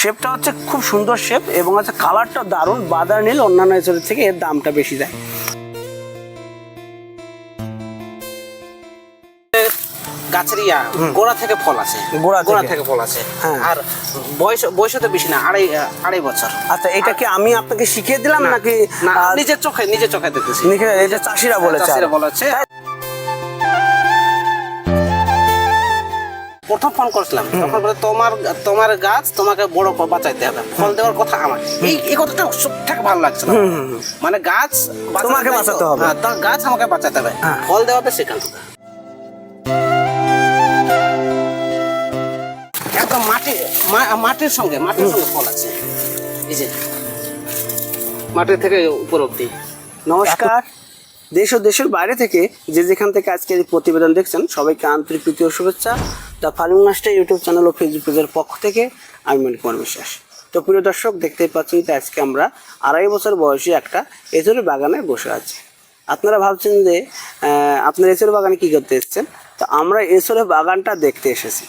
শেপটা হচ্ছে খুব সুন্দর শেপ এবং হচ্ছে কালারটা দারুণ বাদার নীল অন্যান্য এসবের থেকে এর দামটা বেশি যায় গাছের গোড়া থেকে ফল আছে। গোড়া গোড়া থেকে। ফল আছে। হ্যাঁ। আর বয়স বয়স তো বেশি না আড়াই আড়াই বছর। আচ্ছা এটা কি আমি আপনাকে শিখিয়ে দিলাম নাকি নিজের চোখে নিজের চোখে দেখতেছি। এটা চাষিরা বলেছে। চাষিরা বলেছে। প্রথম ফোন করছিলাম। তখন বলে তোমার তোমার গাছ তোমাকে বড় বাঁচাইতে হবে। ফল দেওয়ার কথা আমার। এই এই কথাটা সব থেকে ভালো লাগছে মানে গাছ তোমাকে বাঁচাতে হবে। হ্যাঁ, গাছ আমাকে বাঁচাতে হবে। হ্যাঁ। ফল দেওয়া হবে সেখান একদম মাটি মা- মাটির সঙ্গে মাটির সঙ্গে ফল আছে। এই যে মাটির থেকে উপর অব্দি নমস্কার। দেশ ও দেশের বাইরে থেকে যে যেখান থেকে আজকে প্রতিবেদন দেখছেন সবাইকে আন্তরিক প্রীতি ও শুভেচ্ছা। The farming master YouTube channel O Facebook পেজের পক্ষ থেকে আমি মণি কুমার বিশ্বাস তো প্রিয় দর্শক, দেখতেই পাচ্ছেন যে আজকে আমরা আড়াই বছর বয়সী একটা এঁচড়ের বাগানে বসে আছি। আপনারা ভাবছেন যে আপনারা এঁচড়ের বাগানে কী করতে এসেছেন? তো আমরা এঁচড়ের বাগানটা দেখতে এসেছি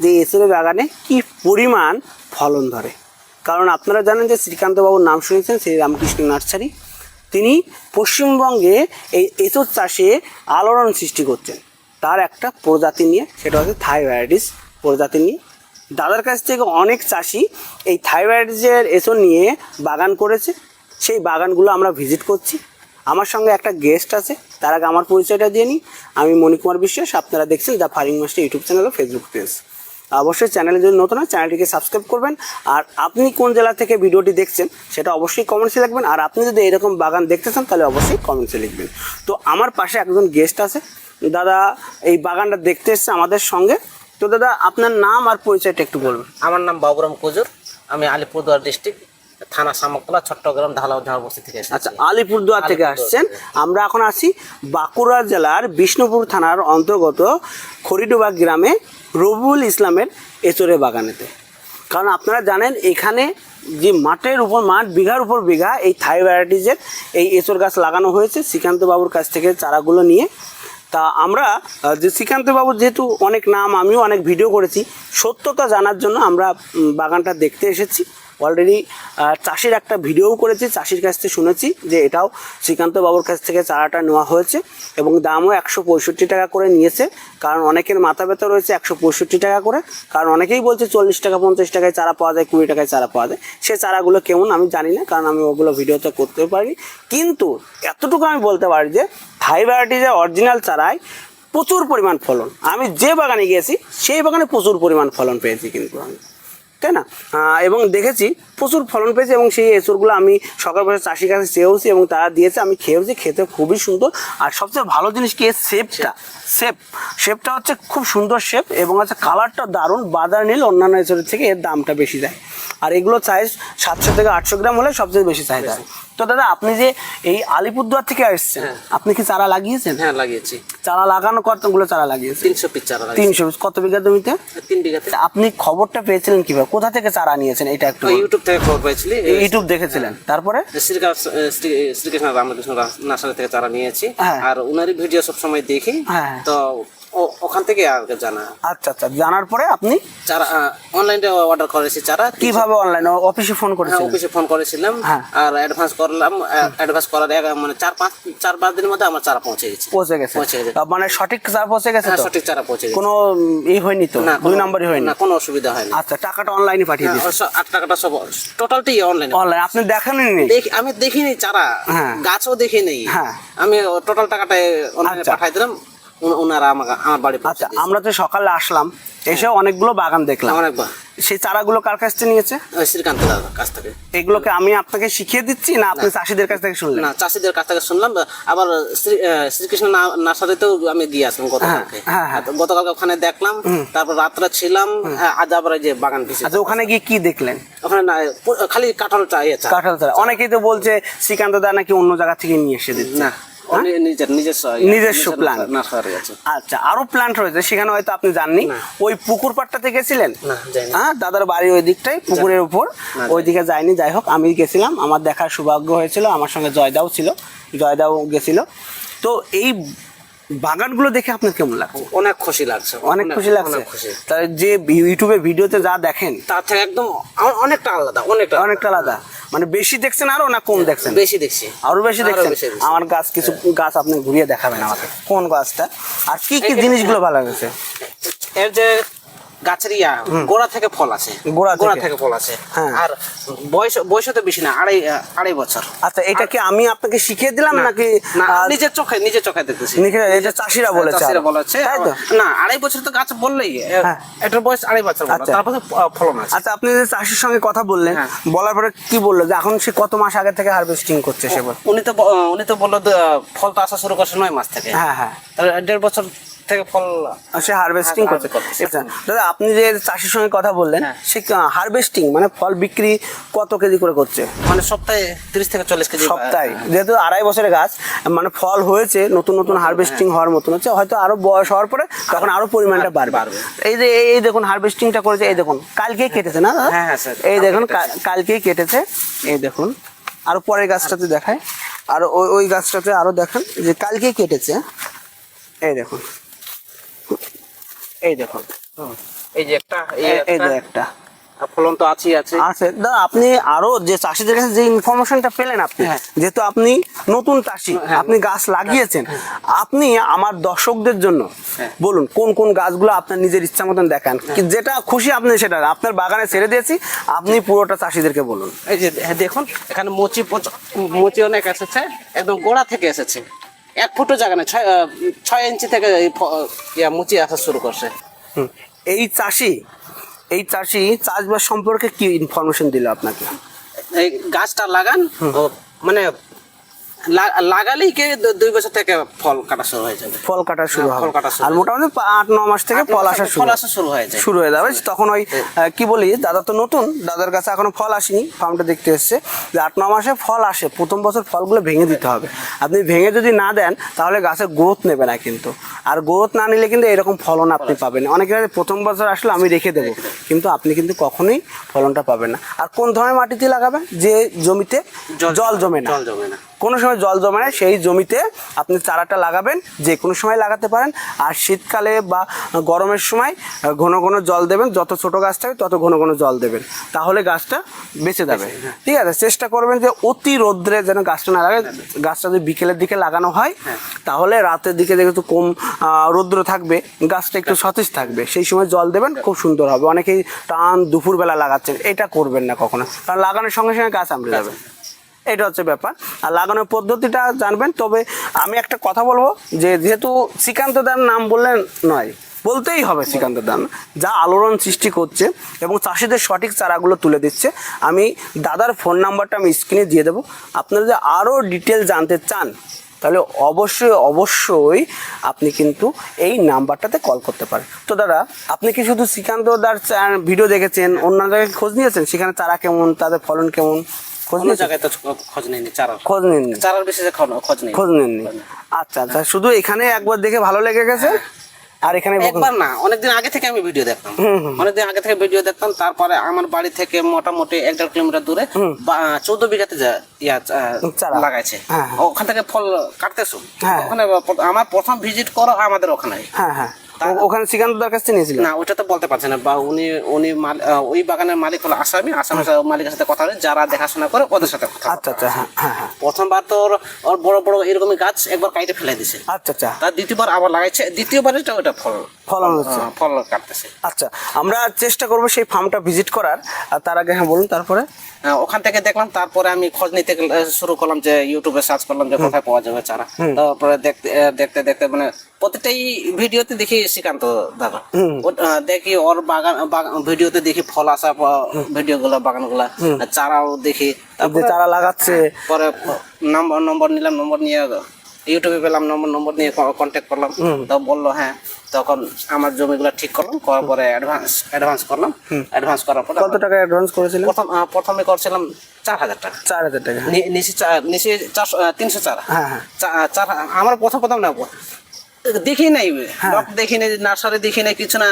যে এঁচড়ের বাগানে কি পরিমাণ ফলন ধরে। কারণ আপনারা জানেন যে শ্রীকান্তবাবুর নাম শুনেছেন, শ্রী রামকৃষ্ণ নার্সারি। তিনি পশ্চিমবঙ্গে এই এঁচড় চাষে আলোড়ন সৃষ্টি করছেন। তার একটা প্রজাতি নিয়ে, সেটা হচ্ছে থাই ভ্যারাইটিস প্রজাতি নিয়ে। দাদার কাছ থেকে অনেক চাষি এই থাই ভ্যারাইটিসের এঁচড় নিয়ে বাগান করেছে। সেই বাগানগুলো আমরা ভিজিট করছি। আমার সঙ্গে একটা গেস্ট আছে, তার আগে আমার পরিচয়টা দিয়ে নিই। আমি মণিকুমার বিশ্বাস, আপনারা দেখছেন the farming master YouTube channel O Facebook page অবশ্যই চ্যানেলে যদি নতুন হয় চ্যানেলটিকে সাবস্ক্রাইব করবেন। আর আপনি কোন জেলা থেকে ভিডিওটি দেখছেন, সেটা অবশ্যই কমেন্টসে লিখবেন। আর আপনি যদি এরকম বাগান দেখতে চান, তাহলে অবশ্যই কমেন্টসে লিখবেন। তো আমার পাশে একজন গেস্ট আছে। দাদা এই বাগানটা দেখতে এসছে আমাদের সঙ্গে। তো দাদা আপনার নাম আর পরিচয়টা একটু বলবেন আমার নাম বাবুরাম কুজুর। আমি আলিপুরদুয়ার ডিস্ট্রিক্ট থানা সামকতলা চট্টগ্রাম ঢালাউদ্ধার বস্তি থেকে আচ্ছা আলিপুরদুয়ার থেকে আসছেন। আমরা এখন আছি বাঁকুড়া জেলার বিষ্ণুপুর থানার অন্তর্গত খড়িডোবা গ্রামে রবিউল ইসলামের এচরে বাগানেতে। কারণ আপনারা জানেন এখানে যে মাঠের উপর মাঠ বিঘার উপর বিঘা এই থাই ভ্যারাইটিজের এই এচর গাছ লাগানো হয়েছে। শ্রীকান্ত বাবুর কাছ থেকে চারাগুলো নিয়ে তা আমরা যে শ্রীকান্তবাবুর যেহেতু অনেক নাম, আমিও অনেক ভিডিও করেছি, সত্যতা জানার জন্য আমরা বাগানটা দেখতে এসেছি। অলরেডি চাষির একটা ভিডিও করেছি, চাষির কাছ থেকে শুনেছি যে এটাও শ্রীকান্ত বাবুর কাছ থেকে চারাটা নেওয়া হয়েছে এবং দামও একশো পঁয়ষট্টি টাকা করে নিয়েছে। কারণ অনেকের মাথা ব্যথা রয়েছে একশো পঁয়ষট্টি টাকা করে। কারণ অনেকেই বলছে চল্লিশ টাকা, পঞ্চাশ টাকায় চারা পাওয়া যায়, কুড়ি টাকায় চারা পাওয়া যায়। সে চারাগুলো কেমন আমি জানি না, কারণ আমি ওগুলো ভিডিওতে করতে পারি কিন্তু এতটুকু আমি বলতে পারি যে থাই ভ্যারাইটিজের অরিজিনাল চারায় প্রচুর পরিমাণ ফলন। আমি যে বাগানে গিয়েছি, সেই বাগানে প্রচুর পরিমাণ ফলন পেয়েছি কিন্তু আমি। তাই না? এবং দেখেছি প্রচুর ফলন পেয়েছে এবং সেই এঁচুরগুলো আমি সকাল বসে চাষির কাছে চেয়েওছি এবং তারা দিয়েছে, আমি খেয়েওছি, খেতে খুবই সুন্দর। আর সবচেয়ে ভালো জিনিস কি শেপটা শেপ শেপটা হচ্ছে খুব সুন্দর শেপ এবং হচ্ছে কালারটা দারুণ, বাদার নীল, অন্যান্য এঁচুরের থেকে এর দামটা বেশি যায় আর এগুলো চাই সাতশো থেকে আটশো গ্রাম হলে সবচেয়ে বেশি চাহিদা। তো দাদা আপনি যে এই আলিপুরদুয়ার থেকে আসছেন আপনি কি চারা লাগিয়েছেন? হ্যাঁ লাগিয়েছি। চারা লাগানো কতগুলো চারা লাগিয়েছেন? তিনশো পিস চারা লাগিয়েছি। তিনশো কত বিঘা জমিতে? তিন বিঘাতে আপনি খবরটা পেয়েছিলেন কীভাবে? কোথা থেকে চারা নিয়েছেন? এটা একটু ইউটিউব থেকে খবর পেয়েছিলি? ইউটিউব দেখেছিলেন। তারপরে? শ্রীকান্ত শ্রীকৃষ্ণ রামকৃষ্ণ নার্সারি থেকে চারা নিয়েছি। হ্যাঁ। আর উনারই ভিডিও সব সময় দেখি হ্যাঁ। তো ওখান থেকে আর কি জানা। আচ্ছা আচ্ছা জানার পরে আপনি চারা অনলাইনে অর্ডার করেছি চারা কীভাবে অনলাইনে অফিসে ফোন করেছিলেন? অফিসে ফোন করেছিলাম। হ্যাঁ। আর অ্যাডভান্স করলাম অ্যাডভান্স করার এক মানে চার পাঁচ চার পাঁচ দিনের মধ্যে আমার চারা পৌঁছে গেছে। পৌঁছে গেছে। পৌঁছে গেছে। মানে সঠিক চারা পৌঁছে গেছে হ্যাঁ তো? সঠিক চারা পৌঁছে গেছে। কোনো ই হয়নি তো? না দুই নম্বরই হয়নি? না কোনো অসুবিধা হয়নি। আচ্ছা টাকাটা অনলাইনে পাঠিয়ে দিয়েছে। হ্যাঁ, আট টাকাটা সব টোটালটাই অনলাইন অনলাইন আপনি দেখেননি দেখি আমি দেখিনি চারা। গাছও দেখিনি। হ্যাঁ। আমি টোটাল টাকাটা অনলাইনে। পাঠাই দিলাম। ওনারা আমাকে আমার বাড়ি আচ্ছা আমরা তো সকালে আসলাম এসে অনেকগুলো বাগান দেখলাম। সেই চারাগুলো কার কাছ থেকে নিয়েছে? শ্রীকান্ত দাদার কাছ থেকে। এগুলোকে আমি আপনাকে শিখিয়ে দিচ্ছি না আপনি চাষিদের কাছ থেকে শুনলেন? না চাষিদের কাছ থেকে শুনলাম। আবার শ্রীকৃষ্ণ নার্সারিতেও আমি গিয়ে আসলাম গতকালকে। হ্যাঁ, হ্যাঁ। গতকালকে ওখানে দেখলাম তারপর রাত্রে ছিলাম হ্যাঁ, আজ আবার যে বাগান পিছিয়ে আচ্ছা ওখানে গিয়ে কি দেখলেন? ওখানে না খালি কাঁঠাল চা ইয়ে চা কাঁঠাল চারা। অনেকেই তো বলছে শ্রীকান্ত দা নাকি অন্য জায়গা থেকে নিয়ে এসে দিচ্ছে। না। নিজস্ব নিজস্ব plant। নার্সারি আছে। আচ্ছা আরও প্ল্যান্ট রয়েছে সেখানে হয়তো আপনি জাননি। ওই পুকুর পাড়টাতে গেছিলেন হ্যাঁ দাদার বাড়ি ওই দিকটাই পুকুরের উপর। না, ওইদিকে যায়নি যাই হোক আমি গেছিলাম আমার দেখার সৌভাগ্য হয়েছিল আমার সঙ্গে জয়দাও ছিল জয়দাও গেছিল। তো এই বাগানগুলো দেখে আপনার কেমন লাগছে? অনেক খুশি লাগছে অনেক খুশি লাগছে। তাহলে যে ইউটিউবে ভিডিওতে যা দেখেন তার থেকে একদম অনেকটা আলাদা অনেকটা অনেকটা আলাদা। মানে বেশি দেখছেন আরও না কম দেখছেন? বেশি দেখছি। আরও বেশি দেখছেন? আমার গাছ কিছু গাছ আপনি ঘুরিয়ে দেখাবেন আমাকে। কোন গাছটা? আর কি কি জিনিসগুলো ভালো লাগছে? এর যে গাছের ইয়া গোড়া থেকে ফল আছে। গোড়া গোড়া থেকে। ফল আছে। হ্যাঁ। আর বয়স বয়স তো বেশি না আড়াই আড়াই বছর। আচ্ছা এটা কি আমি আপনাকে শিখিয়ে দিলাম নাকি? নিজের চোখে নিজের চোখে দেখতেছি। এটা চাষিরা বলেছে চাষিরা বলেছে না আড়াই বছর তো গাছ বললেই হ্যাঁ। এটার বয়স আড়াই বছর আচ্ছা। তারপরে ফলন আছে। আচ্ছা আপনি যে চাষির সঙ্গে কথা বললেন হ্যাঁ। বলার পরে কি বলল যে এখন সে কত মাস আগে থেকে হারভেস্টিং করছে সে উনি তো উনি তো বলল ফল তো আসা শুরু করছে নয় মাস থেকে। হ্যাঁ হ্যাঁ। তাহলে দেড় বছর থেকে ফল সে হারভেস্টিং হ্যাঁ, করছে। আচ্ছা দাদা আপনি যে চাষির সঙ্গে কথা বললেন হ্যাঁ। সে হারভেস্টিং মানে ফল বিক্রি কত কেজি করে করছে? মানে সপ্তাহে তিরিশ থেকে চল্লিশ কেজি সপ্তাহে। যেহেতু আড়াই বছরের গাছ মানে ফল হয়েছে নতুন নতুন হারভেস্টিং হওয়ার মতন হচ্ছে হয়তো আরও বয়স হওয়ার পরে তখন আরও পরিমাণটা বাড়বে। এই যে এই- দেখুন হারভেস্টিংটা করেছে এই দেখুন কালকেই কেটেছে না হ্যাঁ, হ্যাঁ, এই দেখুন কালকে কালকেই কেটেছে এই দেখুন। আরও পরের গাছটাতে দেখায় আর ওই ওই গাছটাতে আরও দেখেন যে কালকেই কেটেছে এই দেখুন। এই দেখুন। এই যে একটা এই যে একটা। ফলন তো আছেই আছে। আছে। দাদা আপনি আরও যে চাষিদের কাছে যে ইনফরমেশনটা পেলেন আপনি হ্যাঁ। যেহেতু আপনি নতুন চাষি আপনি গাছ লাগিয়েছেন আপনি আমার দর্শকদের জন্য হ্যাঁ। বলুন কোন কোন গাছগুলো আপনার নিজের ইচ্ছা মতন দেখান? যেটা খুশি আপনি সেটা আপনার বাগানে ছেড়ে দিয়েছি আপনি পুরোটা চাষিদেরকে বলুন। এই যে হ্যাঁ, দেখুন এখানে মুচি মুচি অনেক এসেছে একদম গোড়া থেকে এসেছে। এক ফুটো জায়গা না ছয় ছয় ইঞ্চি থেকে ইয়া মুচি আসা শুরু করছে। এই চাষি এই চাষি চাষবাস সম্পর্কে কি ইনফরমেশন দিল আপনাকে? এই গাছটা লাগান মানে লাগালেই কে দুই বছর থেকে ফল কাটা শুরু হয়ে যাবে? ফল কাটা শুরু হ্যাঁ, হবে। ফল কাটা শুরু আর মোটামুটি আট ন মাস থেকে ফল আসা শুরু ফল আসা শুরু হয়ে যায় শুরু হয়ে যাবে। তখন ওই আহ, কি বলি দাদা তো নতুন দাদার কাছে এখনও ফল আসেনি ফার্মটা দেখতে এসছে। যে আট ন মাসে ফল আসে প্রথম বছর ফলগুলো ভেঙে দিতে হবে। আপনি ভেঙে যদি না দেন তাহলে গাছের গ্রোথ নেবে না কিন্তু। আর গ্রোথ না নিলে কিন্তু এরকম ফলন আপনি পাবেন। অনেকে প্রথম বছর আসলে আমি রেখে দেবো কিন্তু আপনি কিন্তু কখনোই ফলনটা পাবেন না। আর কোন ধরনের মাটিতে লাগাবেন? যে জমিতে জল- জল জমে না। জল জমে না। কোনো সময় জল জমে না সেই জমিতে আপনি চারাটা লাগাবেন যে কোনো সময় লাগাতে পারেন। আর শীতকালে বা গরমের সময় ঘন ঘন জল দেবেন যত ছোট গাছ থাকে তত ঘন ঘন জল দেবেন। তাহলে গাছটা বেঁচে যাবে। ঠিক আছে চেষ্টা করবেন যে অতি রৌদ্রে যেন গাছটা না লাগে গাছটা যদি বিকেলের দিকে লাগানো হয় তাহলে রাতের দিকে যেহেতু কম রৌদ্র থাকবে গাছটা একটু সতেজ থাকবে। সেই সময় জল দেবেন খুব সুন্দর হবে। অনেকেই টান দুপুরবেলা লাগাচ্ছেন এটা করবেন না কখনো। কারণ লাগানোর সঙ্গে সঙ্গে গাছ আমড়ে যাবে। এটা হচ্ছে ব্যাপার। আর লাগানোর পদ্ধতিটা জানবেন, তবে আমি একটা কথা বলব যে যেহেতু শ্রীকান্ত দার নাম বললেন নয়, বলতেই হবে শ্রীকান্ত দান যা আলোড়ন সৃষ্টি করছে এবং চাষিদের সঠিক চারাগুলো তুলে দিচ্ছে, আমি দাদার ফোন নাম্বারটা আমি স্ক্রিনে দিয়ে দেবো। আপনারা যদি আরও ডিটেল জানতে চান, তাহলে অবশ্যই অবশ্যই আপনি কিন্তু এই নাম্বারটাতে কল করতে পারেন। তো দাদা, আপনি কি শুধু শ্রীকান্ত দার ভিডিও দেখেছেন অন্য জায়গায় খোঁজ নিয়েছেন? সেখানে চারা কেমন, তাদের ফলন কেমন? খোঁজ নিয়েছেন জায়গায় তো খোঁজ নেয়নি চারার। খোঁজ নেননি চারার বেশি খোঁজ নেই খোঁজ নেননি। আচ্ছা আচ্ছা শুধু এখানে একবার দেখে ভালো লেগে গেছে? আর এখানে একবার না অনেকদিন আগে থেকে আমি ভিডিও দেখতাম। অনেকদিন আগে থেকে ভিডিও দেখতাম তারপরে আমার বাড়ি থেকে মোটামুটি এক দেড় কিলোমিটার দূরে চোদ্দ বিঘাতে ইয়া। লাগাইছে। হ্যাঁ, ওখান থেকে ফল কাটতেছো? হ্যাঁ। ওখানে আমার প্রথম ভিজিট করো আমাদের ওখানে। হ্যাঁ হ্যাঁ। ওখানে শ্রীকান্তদার কাছ থেকে নিয়েছিলেন না ওটা তো বলতে পারছে না বা উনি উনি ওই বাগানের মালিক হলো আসামি আসামের মালিকের সাথে কথা বলে যারা দেখাশোনা করে ওদের সাথে কথা আচ্ছা আচ্ছা হ্যাঁ হ্যাঁ হ্যাঁ। প্রথমবার তো ওর বড় বড় এরকমই গাছ একবার কাইটে ফেলে দিছে। আচ্ছা আচ্ছা। তার দ্বিতীয়বার আবার লাগাইছে দ্বিতীয়বারে ওটা ফল ফলন হচ্ছে। ফল কাটতেছে। আচ্ছা আমরা চেষ্টা করব সেই ফার্মটা ভিজিট করার। আর তার আগে হ্যাঁ বলুন তারপরে? ওখান থেকে দেখলাম তারপরে আমি খোঁজ নিতে শুরু করলাম যে ইউটিউবে সার্চ করলাম যে কোথায় পাওয়া যাবে চারা। তারপরে দেখতে দেখতে দেখতে মানে প্রতিটাই ভিডিওতে দেখি শ্রীকান্ত দাদা। দেখি ওর বাগান বাগান- ভিডিওতে দেখি ফল আসা ভিডিও গুলা বাগানগুলা চারাও দেখি। তারপরে চারা লাগাচ্ছে। পরে নম্বর নম্বর নিলাম নম্বর নিয়ে ইউটিউবে পেলাম নম্বর নম্বর নিয়ে কন্ট্যাক্ট করলাম। তো বলল হ্যাঁ। তখন আমার জমিগুলো ঠিক করলাম করার পরে অ্যাডভান্স অ্যাডভান্স করলাম। অ্যাডভান্স করার পরে কত টাকা অ্যাডভান্স করেছিলেন? প্রথম প্রথমে করছিলাম চার হাজার টাকা। চার হাজার টাকা। নিচে নিচে চারশো তিনশো চারা। হ্যাঁ, হ্যাঁ। চার আমার প্রথম প্রথম না দেখি নাই। ব্লক দেখি নাই নার্সারি দেখি নাই কিছু না।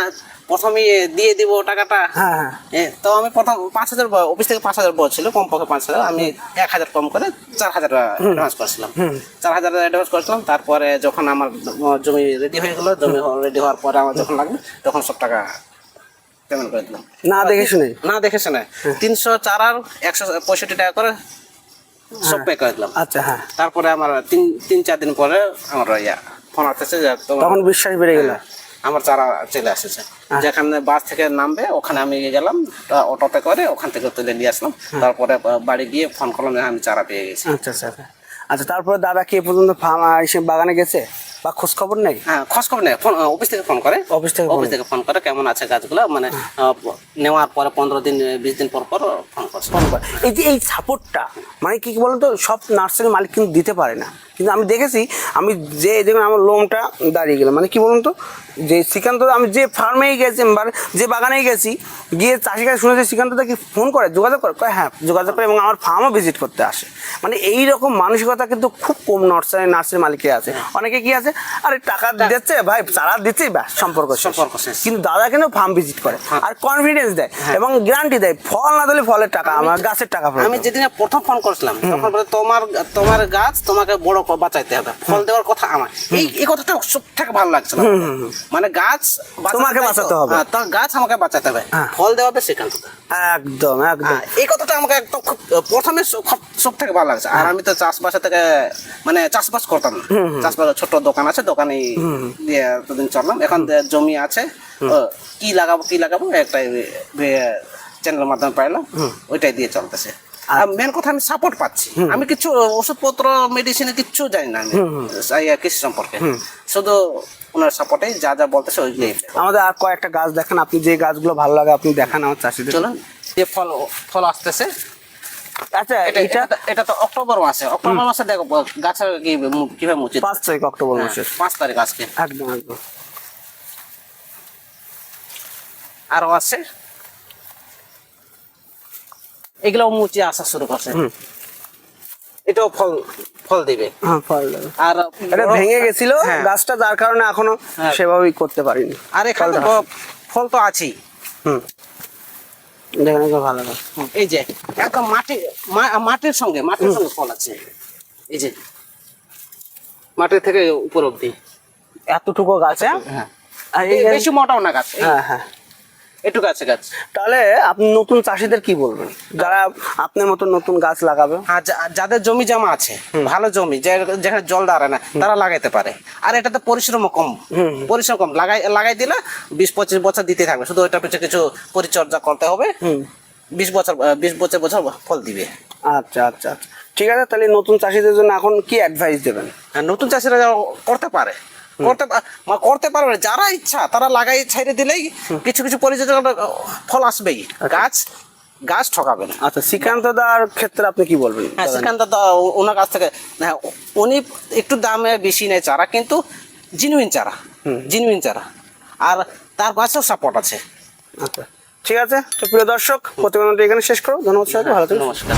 প্রথমে দিয়ে দিব টাকাটা? হ্যাঁ হ্যাঁ। তো আমি প্রথম পাঁচ হাজার অফিস থেকে পাঁচ হাজার বলছিল কম পক্ষে পাঁচ হাজার। আমি এক হাজার কম করে চার হাজার অ্যাডভান্স করেছিলাম। চার হাজার অ্যাডভান্স করেছিলাম তারপরে যখন আমার জমি রেডি হয়ে গেলো জমি রেডি হওয়ার পরে আমার যখন লাগবে তখন সব টাকা পেমেন্ট করে দিলাম। না দেখে শুনে? না দেখে শুনে। তিনশো চার আর একশো পঁয়ষট্টি টাকা করে সব পে করে দিলাম। আচ্ছা হ্যাঁ। তারপরে আমার তিন তিন চার দিন পরে আমার ইয়া ফোন আসতেছে তখন বিশ্বাস বেড়ে গেল। আমার চারা চলে আসেছে। যেখানে বাস থেকে নামবে ওখানে আমি গেলাম অটোতে করে ওখান থেকে তুলে নিয়ে আসলাম। তারপরে বাড়ি গিয়ে ফোন করলাম আমি চারা পেয়ে গেছি। আচ্ছা আচ্ছা আচ্ছা। আচ্ছা তারপরে দাদা কি এ পর্যন্ত ফার্ম বাগানে গেছে? বা খোঁজ খবর নেই? হ্যাঁ খোঁজ খবর নেই অফিস থেকে ফোন করে? অফিস থেকে অফিস থেকে ফোন করে কেমন আছে গাছগুলো মানে নেওয়ার পরে পনেরো দিন বিশ দিন পর পর ফোন করে। এই যে এই সাপোর্টটা মানে কি কি বলুন তো সব নার্সারি মালিক কিন্তু দিতে পারে না। কিন্তু আমি দেখেছি আমি যে দেখুন আমার লোমটা দাঁড়িয়ে গেলাম মানে কি বলুন তো যে শ্রীকান্ত আমি যে ফার্মেই গেছি বা যে বাগানেই গেছি গিয়ে চাষির কাছে শুনেছি শ্রীকান্ত কি ফোন করে যোগাযোগ করে? কয় হ্যাঁ যোগাযোগ করে এবং আমার ফার্মও ভিজিট করতে আসে। মানে এই রকম মানসিকতা কিন্তু খুব কম নার্সারি নার্সারি মালিকের আছে। অনেকে কি আছে আরে টাকা দিচ্ছে ভাই চারা দিচ্ছি ব্যাস সম্পর্ক সম্পর্ক কিন্তু দাদা কিন্তু ফার্ম ভিজিট করে। আর কনফিডেন্স দেয় এবং গ্যারান্টি দেয় ফল না দিলে ফলের টাকা আমার গাছের টাকা আমি যেদিন প্রথম ফোন করেছিলাম তখন বলে তোমার তোমার গাছ তোমাকে বড় বাঁচাইতে হবে। ফল দেওয়ার কথা আমার। এই এই কথাটা সব থেকে ভালো লাগছিল। মানে গাছ তোমাকে বাঁচাতে হবে। হ্যাঁ, তোমার গাছ আমাকে বাঁচাতে হবে। হ্যাঁ। ফল দেওয়া হবে সেখান থেকে। একদম একদম। হ্যাঁ, এই কথাটা আমাকে একদম খুব প্রথমে সব- সব থেকে ভালো লাগছে। আর আমি তো চাষবাসের থেকে মানে চাষবাস করতাম না। চাষবাস ছোট দোকান আছে দোকানে দিয়ে এতদিন চললাম। এখন জমি আছে কি লাগাবো কি লাগাবো একটা চ্যানেলের মাধ্যমে পাইলাম। ওইটাই দিয়ে চলতেছে। আর মেন কথা আমি সাপোর্ট পাচ্ছি। আমি কিছু ওষুধপত্র মেডিসিনে কিচ্ছু জানি না আমি। কৃষি সম্পর্কে। শুধু ওনার সাপোর্টে যা যা বলতেছে ওইগুলোই আমাদের আর কয়েকটা গাছ দেখান আপনি যে গাছগুলো ভালো লাগে আপনি দেখান আমার চাষিদের। চলুন যে ফল ফল আসতেছে আচ্ছা এটা এটা তো অক্টোবর মাসে। অক্টোবর মাসে দেখো গাছের কি কীভাবে মুচি পাঁচ তারিখ অক্টোবর হ্যাঁ, মাসের। পাঁচ তারিখ আজকে। একদম একদম। আরও আছে। এগুলো মুচি আসা শুরু করছে। এটাও ফল ফল দিবে। হ্যাঁ ফল দেবে। আর এটা ভেঙে গেছিল হ্যাঁ। গাছটা যার কারণে এখনও। সেভাবেই করতে পারিনি। আর এখানে ফল তো আছেই। হুম। দেখেন একদম ভালো এই যে একদম মাটি মাটির সঙ্গে মাটির সঙ্গে ফল আছে। এই যে মাটির থেকে উপর অব্দি এতটুকু গাছ হ্যাঁ? হ্যাঁ। বেশি মোটাও না গাছ। হ্যাঁ হ্যাঁ। এটুকু আছে গাছ তাহলে আপনি নতুন চাষিদের কি বলবেন? যারা আপনার মতো নতুন গাছ লাগাবে? যাদের জমি জমা আছে ভালো জমি যেখানে জল দাঁড়ায় না তারা লাগাইতে পারে। আর এটাতে পরিশ্রম কম। পরিশ্রম কম। লাগাই লাগাই দিলে বিশ পঁচিশ বছর দিতে থাকবে। শুধু ওইটার পিছনে কিছু পরিচর্যা করতে হবে। বিশ বছর বিশ বছর বছর ফল দিবে। আচ্ছা আচ্ছা আচ্ছা। ঠিক আছে তাহলে নতুন চাষিদের জন্য এখন কি অ্যাডভাইস দেবেন? আর নতুন চাষিরা করতে পারে। করতে করতে পারবে না। যারা ইচ্ছা তারা লাগাই ছেড়ে দিলেই কিছু কিছু পরিচর্যা ফল আসবেই। গাছ গাছ ঠকাবে না। আচ্ছা শ্রীকান্ত দার ক্ষেত্রে আপনি কি বলবেন? হ্যাঁ সেখান থেকে ওনার কাছ থেকে হ্যাঁ, উনি একটু দামে বেশি নেয় চারা কিন্তু জিনুইন চারা জিনুইন চারা। আর তার কাছেও সাপোর্ট আছে। আচ্ছা ঠিক আছে। তো প্রিয় দর্শক প্রতিবেদনটা এখানে শেষ করো। ধন্যবাদ সবাইকে ভালো থাকবেন নমস্কার।